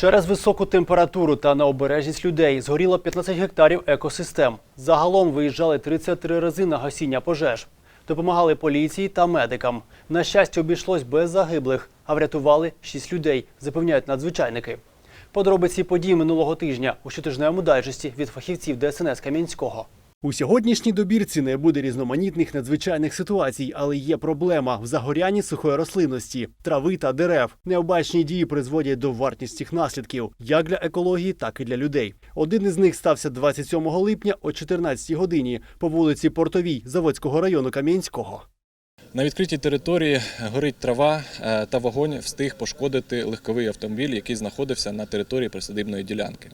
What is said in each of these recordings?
Через високу температуру та необережність людей згоріло 15 гектарів екосистем. Загалом виїжджали 33 рази на гасіння пожеж. Допомагали поліції та медикам. На щастя, обійшлось без загиблих, а врятували 6 людей, запевняють надзвичайники. Подробиці подій минулого тижня у щотижневому дайджесті від фахівців ДСНС Кам'янського. У сьогоднішній добірці не буде різноманітних надзвичайних ситуацій, але є проблема в загорянні сухої рослинності, трави та дерев. Необачні дії призводять до вартісних наслідків як для екології, так і для людей. Один із них стався 27 липня о 14 годині по вулиці Портовій Заводського району Кам'янського. На відкритій території горить трава е, та вогонь встиг пошкодити легковий автомобіль, який знаходився на території присадибної ділянки.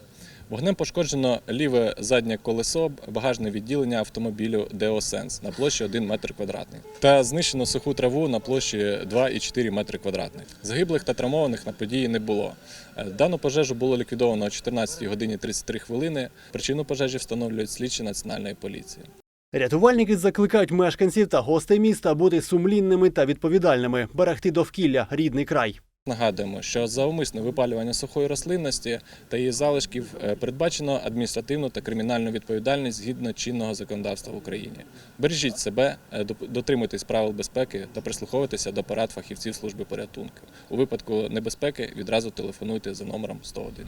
Вогнем пошкоджено ліве заднє колесо, багажне відділення автомобілю Деосенс на площі 1 метр квадратний та знищено суху траву на площі 2,4 метри квадратних. Загиблих та травмованих на події не було. Е, Дану пожежу було ліквідовано о 14 годині 33 хвилини. Причину пожежі встановлюють слідчі національної поліції. Рятувальники закликають мешканців та гостей міста бути сумлінними та відповідальними, берегти довкілля, рідний край. Нагадуємо, що за умисне випалювання сухої рослинності та її залишків е, передбачено адміністративну та кримінальну відповідальність згідно чинного законодавства в Україні. Бережіть себе, е, дотримуйтесь правил безпеки та прислуховуйтеся до порад фахівців служби порятунку. У випадку небезпеки відразу телефонуйте за номером 101.